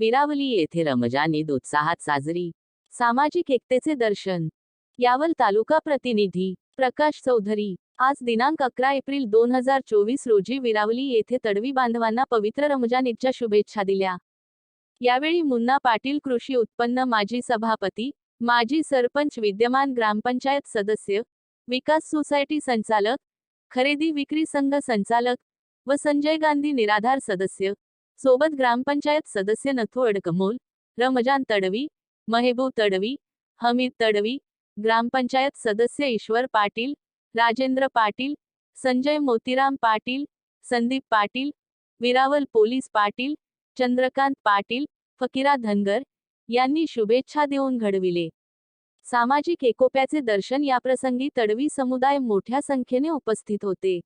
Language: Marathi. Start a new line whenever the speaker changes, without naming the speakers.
विरावली येथे रमजान ईद उत्साहात साजरी. सामाजिक एकतेचे दर्शन. यावल तालुका प्रतिनिधी प्रकाश चौधरी. आज दिनांक अकरा एप्रिल दोन हजार चोवीस रोजी विरावली येथे तडवी बांधवांना पवित्र रमजान ईदच्या शुभेच्छा दिल्या. यावेळी मुन्ना पाटील कृषी उत्पन्न माजी सभापती माजी सरपंच विद्यमान ग्रामपंचायत सदस्य विकास सोसायटी संचालक खरेदी विक्री संघ संचालक व संजय गांधी निराधार सदस्य. सोबत ग्रामपंचायत सदस्य नथोड अडकमोल रमजान तडवी महेबू तडवी हमीद तडवी ग्रामपंचायत सदस्य ईश्वर पाटील राजेंद्र पाटील संजय मोतीराम पाटील संदीप पाटील विरावल पोलीस पाटील चंद्रकांत पाटील फकीरा धनगर यांनी शुभेच्छा देऊन घडविले. सामाजिक एकोप्याचे दर्शन याप्रसंगी तडवी समुदाय मोठ्या संख्येने उपस्थित होते.